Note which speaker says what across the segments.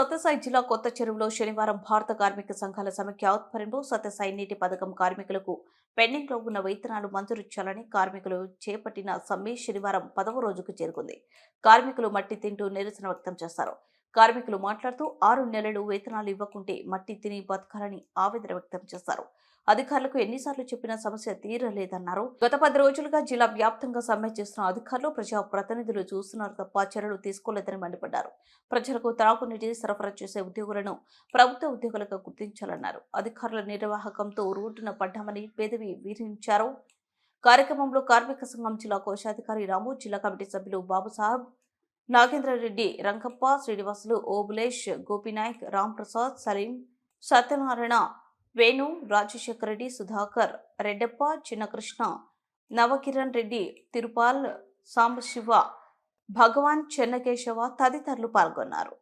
Speaker 1: సత్యసాయి జిల్లా కొత్త చెరువులో శనివారం భారత కార్మిక సంఘాల సమైక్య ఆధ్వర్యంలో సత్యసాయి నీటి పథకం కార్మికులకు పెండింగ్లో ఉన్న వేతనాలు మంజూరు చేయాలని కార్మికులు చేపట్టిన సమ్మె శనివారం పదవ రోజుకు చేరుకుంది. కార్మికులు మట్టి తింటూ నిరసన వ్యక్తం చేశారు కార్మికులు మాట్లాడుతూ ఆరు నెలలు వేతనాలు ఇవ్వకుంటే మట్టి తిని బతకాలని ఆవేదన వ్యక్తం చేశారు. అధికారులకు ఎన్నిసార్లు చెప్పినా సమస్య తీరలేదన్నారు. గత పది రోజులుగా జిల్లా వ్యాప్తంగా సమ్మె చేస్తున్న అధికారులు ప్రజా ప్రతినిధులు చూస్తున్నారు తప్ప చర్యలు తీసుకోలేదని మండిపడ్డారు. ప్రజలకు తాగునీటి సరఫరా చేసే ఉద్యోగులను ప్రభుత్వ ఉద్యోగులుగా గుర్తించాలన్నారు. అధికారుల నిర్వాహకంతో రోడ్డున పడ్డామని పేదవి వీరించారు కార్యక్రమంలో కార్మిక సంఘం జిల్లా కోశాధికారి రాము జిల్లా కమిటీ సభ్యులు బాబుసాహెబ్ నాగేంద్రరెడ్డి రంగప్ప శ్రీనివాసులు ఓబులేష్ గోపినాయక్ రాంప్రసాద్ సలీం సత్యనారాయణ వేణు రాజశేఖర రెడ్డి సుధాకర్ రెడ్డప్ప చిన్నకృష్ణ నవకిరణ్ రెడ్డి తిరుపాల్ సాంబశివ భగవాన్ చెన్నకేశవ తదితరులు పాల్గొన్నారు.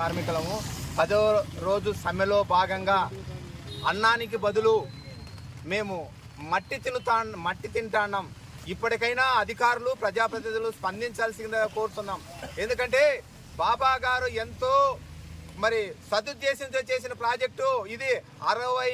Speaker 2: కార్మికులము పదో రోజు సమ్మెలో భాగంగా అన్నానికి బదులు మేము మట్టి తినుతా మట్టి తింటాన్నాం. ఇప్పటికైనా అధికారులు ప్రజాప్రతినిధులు స్పందించాల్సిందిగా కోరుతున్నాం. ఎందుకంటే బాబా గారు ఎంతో మరి సదుద్దేశంతో చేసిన ప్రాజెక్టు ఇది అరవై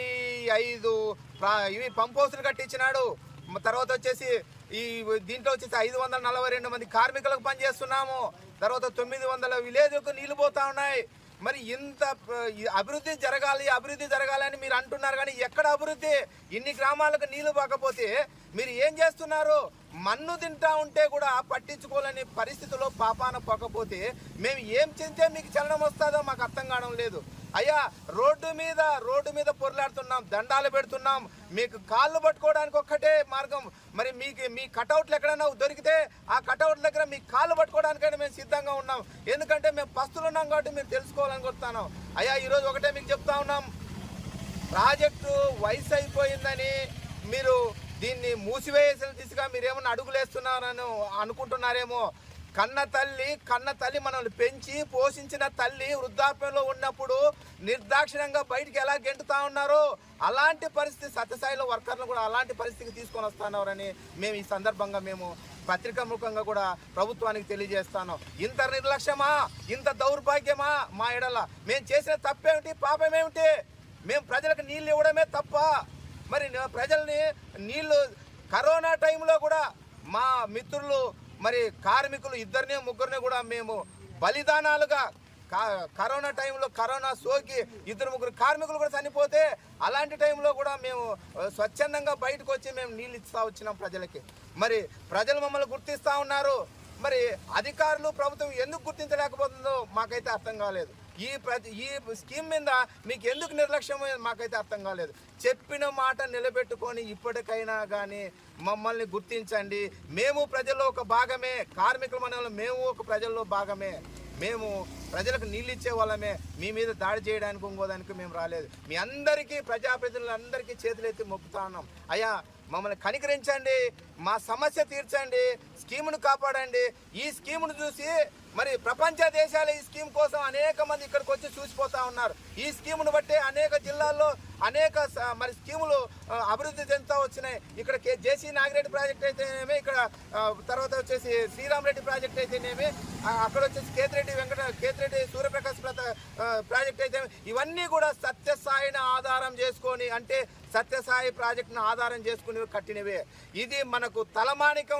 Speaker 2: ఐదు ప్రా- ఇవి పంప్ హౌస్లు కట్టించినాడు. తర్వాత వచ్చేసి ఈ దీంట్లో వచ్చేసి ఐదు వందల నలభై రెండు మంది కార్మికులకు పనిచేస్తున్నాము. తర్వాత తొమ్మిది వందల విలేజ్లకు నీళ్ళు పోతా ఉన్నాయి. మరి ఇంత అభివృద్ధి జరగాలి అభివృద్ధి జరగాలని మీరు అంటున్నారు కానీ ఎక్కడ అభివృద్ధి? ఇన్ని గ్రామాలకు నీళ్ళు పోకపోతే మీరు ఏం చేస్తున్నారు? మన్ను తింటా ఉంటే కూడా పట్టించుకోలేని పరిస్థితిలో పాపాన పోకపోతే మేము ఏం చెంతే మీకు చలనం వస్తుందో మాకు అర్థం కావడం లేదు. అయ్యా రోడ్డు మీద రోడ్డు మీద పొరలాడుతున్నాం దండాలు పెడుతున్నాం మీకు కాళ్ళు పట్టుకోవడానికి ఒక్కటే మార్గం. మరి మీకు మీ కటౌట్లు ఎక్కడైనా దొరికితే ఆ కటౌట్ దగ్గర మీ కాళ్ళు పట్టుకోవడానికైనా మేము సిద్ధంగా ఉన్నాం. ఎందుకంటే మేము పస్తులు ఉన్నాం కాబట్టి మేము తెలుసుకోవాలని అయ్యా ఈరోజు ఒకటే మీకు చెప్తా ఉన్నాం. ప్రాజెక్టు వయసు అయిపోయిందని మీరు దీన్ని మూసివేయాల్సిన దిశగా మీరేమన్నా అడుగులేస్తున్నారని అనుకుంటున్నారేమో. కన్న తల్లి కన్న తల్లి మనల్ని పెంచి పోషించిన తల్లి వృద్ధాప్యంలో ఉన్నప్పుడు నిర్దాక్షిణ్యంగా బయటికి ఎలా గెంటుతా ఉన్నారో అలాంటి పరిస్థితి సత్యసాయిలో వర్కర్లు కూడా అలాంటి పరిస్థితికి తీసుకొని వస్తున్నారని మేము ఈ సందర్భంగా మేము పత్రికాముఖంగా కూడా ప్రభుత్వానికి తెలియజేస్తాను. ఇంత నిర్లక్ష్యమా? ఇంత దౌర్భాగ్యమా? మా ఎడల. మేము చేసిన తప్పేమిటి? పాపమేమిటి? మేము ప్రజలకు నీళ్ళు ఇవ్వడమే తప్ప మరి ప్రజల్ని నీళ్ళు కరోనా టైంలో కూడా మా మిత్రులు మరి కార్మికులు ఇద్దరిని ముగ్గురిని కూడా మేము బలిదానాలుగా కా- కరోనా టైంలో కరోనా సోకి ఇద్దరు ముగ్గురు కార్మికులు కూడా చనిపోతే అలాంటి టైంలో కూడా మేము స్వచ్ఛందంగా బయటకు వచ్చి మేము నీళ్ళు ఇస్తా వచ్చినాం ప్రజలకి. మరి ప్రజలు మమ్మల్ని గుర్తిస్తూ ఉన్నారు. మరి అధికారులు ప్రభుత్వం ఎందుకు గుర్తించలేకపోతుందో మాకైతే అర్థం కాలేదు. ఈ ప్రతి ఈ స్కీమ్ మీద మీకు ఎందుకు నిర్లక్ష్యం మాకైతే అర్థం కాలేదు. చెప్పిన మాట నిలబెట్టుకొని ఇప్పటికైనా కానీ మమ్మల్ని గుర్తించండి. మేము ప్రజల్లో ఒక భాగమే. కార్మికుల మనలో మేము ఒక ప్రజల్లో భాగమే. మేము ప్రజలకు నీళ్ళు ఇచ్చే వాళ్ళమే. మీ మీద దాడి చేయడానికి ఇంకోదానికి మేము రాలేదు. మీ అందరికీ ప్రజాప్రతినిధులందరికీ చేతులెత్తి మొక్కుతా ఉన్నాం. అయ్యా మమ్మల్ని కనికరించండి. మా సమస్య తీర్చండి. స్కీమును కాపాడండి. ఈ స్కీమును చూసి మరి ప్రపంచ దేశాలు ఈ స్కీమ్ కోసం అనేక మంది ఇక్కడికి వచ్చి చూసిపోతా ఉన్నారు. ఈ స్కీమును బట్టి అనేక జిల్లాల్లో అనేక మరి స్కీములు అభివృద్ధి చెందుతూ వచ్చినాయి. ఇక్కడ కే జేసీ నాగిరెడ్డి ప్రాజెక్ట్ అయితేనేమి ఇక్కడ తర్వాత వచ్చేసి శ్రీరామ్ రెడ్డి ప్రాజెక్ట్ అయితేనేమి అక్కడ వచ్చేసి కేతిరెడ్డి వెంకట కేతిరెడ్డి సూర్యప్రకాశ్ ప్రత ప్రాజెక్ట్ అయితే ఇవన్నీ కూడా సత్యసాయిని ఆధారం చేసుకొని అంటే సత్యసాయి ప్రాజెక్టును ఆధారం చేసుకుని కట్టినవే. ఇది మనకు తలమానికం